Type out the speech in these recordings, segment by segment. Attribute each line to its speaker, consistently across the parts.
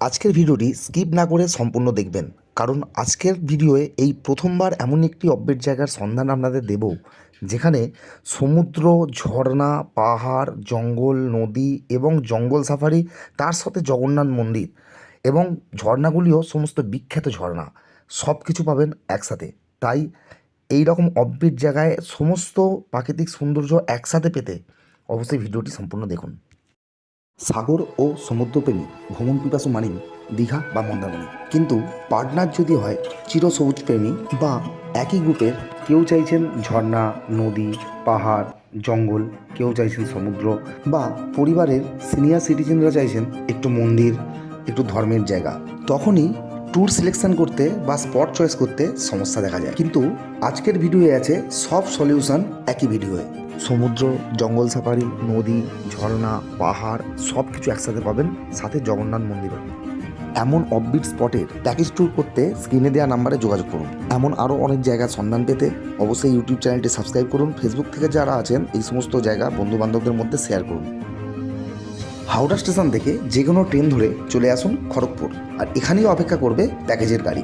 Speaker 1: আজকের ভিডিওটি স্কিপ না করে সম্পূর্ণ দেখবেন। কারণ আজকের ভিডিওয়ে এই প্রথমবার এমন একটি অব্যের জায়গার সন্ধান আপনাদের দেব, যেখানে সমুদ্র, ঝর্ণা, পাহাড়, জঙ্গল, নদী এবং জঙ্গল সাফারি, তার সাথে জগন্নাথ মন্দির এবং ঝর্ণাগুলিও সমস্ত বিখ্যাত ঝর্ণা সব কিছু পাবেন একসাথে। তাই এই রকম অব্যের জায়গায় সমস্ত প্রাকৃতিক সৌন্দর্য একসাথে পেতে অবশ্যই ভিডিওটি সম্পূর্ণ দেখুন। সাগর ও সমুদ্রপ্রেমী, ভ্রমণ পিপাসু মানেই দীঘা বা মন্দারমণি। কিন্তু পার্টনার যদি হয়, চিরসবুজ প্রেমী বা একই গ্রুপের কেউ চাইছেন ঝর্ণা, নদী, পাহাড়, জঙ্গল, কেউ চাইছেন সমুদ্র বা পরিবারের সিনিয়র সিটিজেনরা চাইছেন একটু মন্দির, একটু ধর্মের জায়গা, তখনই ট্যুর সিলেকশন করতে বা স্পট চয়েস করতে সমস্যা দেখা যায়। কিন্তু আজকের ভিডিওয়ে আছে সব সলিউশন একই ভিডিওয়ে। সমুদ্র, জঙ্গল সাফারি নদী, ঝর্ণা, পাহাড় সব কিছু একসাথে পাবেন, সাথে জগন্নাথ মন্দিরও। এমন অফবিট স্পটের প্যাকেজ ট্যুর করতে স্ক্রিনে দেওয়া নাম্বারে যোগাযোগ করুন। এমন আরও অনেক জায়গার সন্ধান পেতে অবশ্যই ইউটিউব চ্যানেলটি সাবস্ক্রাইব করুন। ফেসবুক থেকে যারা আছেন, এই সমস্ত জায়গা বন্ধু বান্ধবদের মধ্যে শেয়ার করুন। হাওড়া স্টেশন থেকে যে কোনো ট্রেন ধরে চলে আসুন খড়গপুর। আর এখানেই অপেক্ষা করবে প্যাকেজের গাড়ি।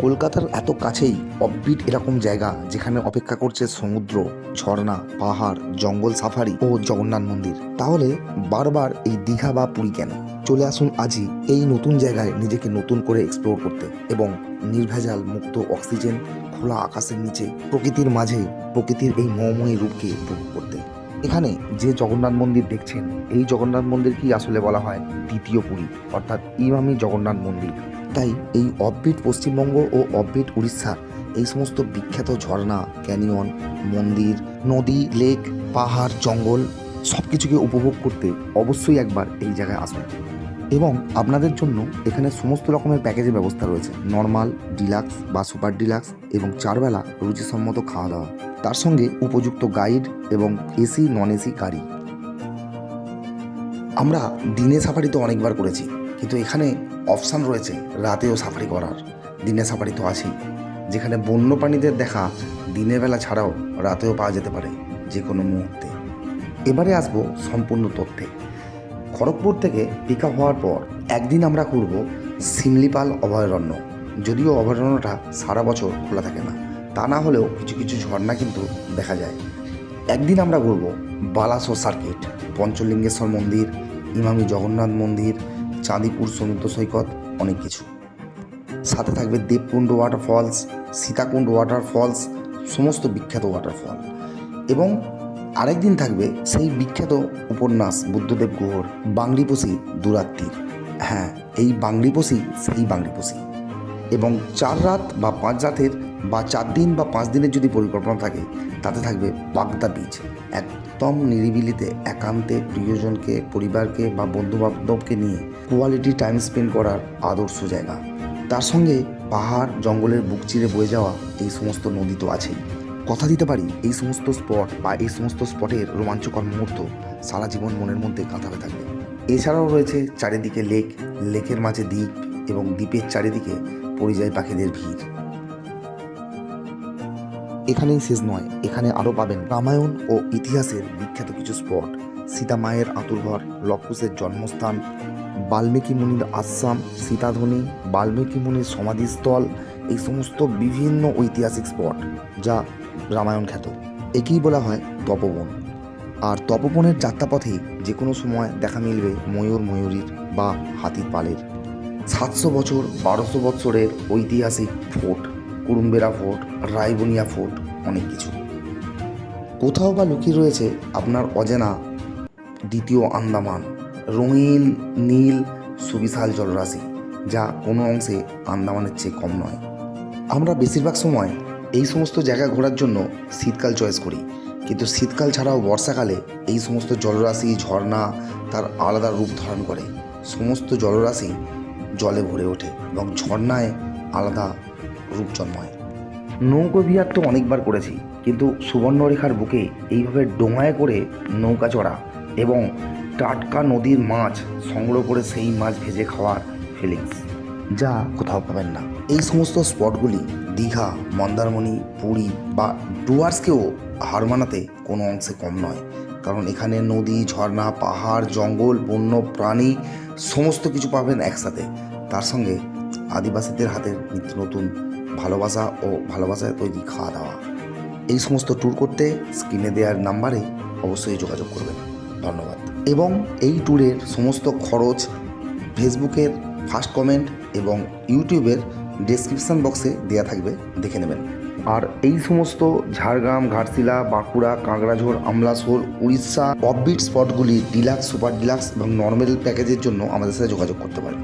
Speaker 1: কলকাতার এত কাছেই অফবিট এরকম জায়গা যেখানে অপেক্ষা করছে সমুদ্র, ঝর্ণা, পাহাড়, জঙ্গল সাফারি ও জগন্নাথ মন্দির। তাহলে বারবার এই দীঘা বা পুরী কেন? চলে আসুন আজই এই নতুন জায়গায় নিজেকে নতুন করে এক্সপ্লোর করতে এবং নির্ভেজাল মুক্ত অক্সিজেন খোলা আকাশের নিচে প্রকৃতির মাঝে প্রকৃতির এই মৌময়ী রূপকে উপভোগ করতে। এখানে যে জগন্নাথ মন্দির দেখছেন, এই জগন্নাথ মন্দিরকেই আসলে বলা হয় দ্বিতীয় পুরী, অর্থাৎ ইমামি জগন্নাথ মন্দির। তাই এই অফবিট পশ্চিমবঙ্গ ও অফবিট উড়িষ্যার এই সমস্ত বিখ্যাত ঝর্ণা, ক্যানিয়ন, মন্দির, নদী, লেক, পাহাড়, জঙ্গল সব কিছুকে উপভোগ করতে অবশ্যই একবার এই জায়গায় আসুন। এবং আপনাদের জন্য এখানে সমস্ত রকমের প্যাকেজের ব্যবস্থা রয়েছে। নর্মাল, ডিলাক্স বা সুপার ডিলাক্স এবং চারবেলা রুচিসম্মত খাওয়া দাওয়া। তার সঙ্গে উপযুক্ত গাইড এবং এসি নন এসি গাড়ি। আমরা দিনে সাফারি তো অনেকবার করেছি, কিন্তু এখানে অপশান রয়েছে রাতেও সাফারি করার। দিনে সাফারি তো আছেই, যেখানে বন্য প্রাণীদের দেখা দিনের বেলা ছাড়াও রাতেও পাওয়া যেতে পারে যে কোনো মুহূর্তে। এবারে আসব সম্পূর্ণ তথ্যে। খড়গপুর থেকে পিক হওয়ার পর একদিন আমরা ঘুরব শিমলিপাল অভয়ারণ্য, যদিও অভয়ারণ্যটা সারা বছর খোলা থাকে না। তা না হলেও কিছু কিছু ঝর্ণা কিন্তু দেখা যায়। একদিন আমরা ঘুরব বালাসোর সার্কিট, পঞ্চলিঙ্গেশ্বর মন্দির, ইমামি জগন্নাথ মন্দির, চাঁদিপুর সমুদ্র সৈকত, অনেক কিছু। সাথে থাকবে দেবকুণ্ড ওয়াটারফলস সীতাকুণ্ড ওয়াটারফলস সমস্ত বিখ্যাত ওয়াটারফল এবং আরেকদিন থাকবে সেই বিখ্যাত উপন্যাস বুদ্ধদেব গুহর বাংলিপোষি দুরাত্রির। হ্যাঁ এই বাংলিপোষি সেই বাংলিপোষি এবং চার রাত বা পাঁচ রাতের বা চার দিন বা পাঁচ দিনের যদি পরিকল্পনা থাকে, তাতে থাকবে বাগদা বিচ একদম নিরিবিলিতে একান্তে প্রিয়জনকে, পরিবারকে বা বন্ধু বান্ধবকে নিয়ে কোয়ালিটি টাইম স্পেন্ড করার আদর্শ জায়গা। তার সঙ্গে পাহাড়, জঙ্গলের বুক চিরে বয়ে যাওয়া এই সমস্ত নদী তো আছেই। কথা দিতে পারি, এই সমস্ত স্পট বা এই সমস্ত স্পটের রোমাঞ্চকর মুহূর্ত সারা জীবন মনের মধ্যে কাঁথাবে থাকবে। এছাড়াও রয়েছে চারিদিকে লেক লেকের মাঝে দ্বীপ এবং দ্বীপের চারিদিকে পরিযায়ী পাখিদের ভিড়। এখানেই শেষ নয়, এখানে আরও পাবেন রামায়ণ ও ইতিহাসের বিখ্যাত কিছু স্পট। সীতা মায়ের আতুরঘর লক্ষুসের জন্মস্থান বাল্মীকি মুনির আশ্রম, সীতাধ্বনি বাল্মীকি মুনির সমাধিস্থল, এই সমস্ত বিভিন্ন ঐতিহাসিক স্পট যা রামায়ণ খ্যাত। একেই বলা হয় তপবন। আর তপবনের যাত্রাপথে যে কোনো সময় দেখা মিলবে ময়ূর ময়ূরীর বা হাতির পালের। সাতশো বছর, বারোশো বছরের ঐতিহাসিক fort Kurumbera fort, Raibania fort, অনেক কিছু। কোথাও বা লুকিয়ে রয়েছে আপনার অজানা দ্বিতীয় আন্দামান, রঙিন, নীল, সুবিশাল জলরাশি, যা কোনো অংশে আন্দামানের চেয়ে কম নয়। আমরা বেশিরভাগ সময় এই সমস্ত জায়গা ঘোরার জন্য শীতকাল চয়েস করি, কিন্তু শীতকাল ছাড়াও বর্ষাকালে এই সমস্ত জলরাশি, ঝর্ণা তার আলাদা রূপ ধারণ করে। সমস্ত জলরাশি জলে ভরে ওঠে এবং ঝর্ণায় আলাদা রূপ জন্মায় নৌকো বিহার তো অনেকবার করেছি, কিন্তু সুবর্ণরেখার বুকে এইভাবে ডোঙায় করে নৌকা চড়া এবং টাটকা নদীর মাছ সংগ্রহ করে সেই মাছ ভেজে খাওয়ার ফিলিংস যা কোথাও পাবেন না। এই সমস্ত স্পটগুলি দীঘা, মন্দারমণি, পুরী বা ডুয়ার্সকেও হার মানাতে কোনো অংশে কম নয়, কারণ এখানে নদী, ঝর্ণা, পাহাড়, জঙ্গল, বন্য, প্রাণী সমস্ত কিছু পাবেন একসাথে। তার সঙ্গে আদিবাসীদের হাতের নিত্য নতুন ভালোবাসা ও ভালোবাসায় তৈরি খাওয়া দাওয়া। এই সমস্ত ট্যুর করতে স্ক্রিনে দেওয়ার নাম্বারে অবশ্যই যোগাযোগ করবেন। ধন্যবাদ। এবং এই ট্যুরের সমস্ত খরচ ফেসবুকের ফার্স্ট কমেন্ট এবং ইউটিউবের ডেসক্রিপশন বক্সে দেওয়া থাকবে, দেখে নেবেন। আর এই সমস্ত ঝাড়গ্রাম, ঘাটশিলা, বাঁকুড়া কাঁকড়াঝোড় আমলাশোল উড়িষ্যা অফবিট স্পটগুলি ডিলাক্স সুপার ডিলাক্স এবং নর্মাল প্যাকেজের জন্য আমাদের সাথে যোগাযোগ করতে পারেন।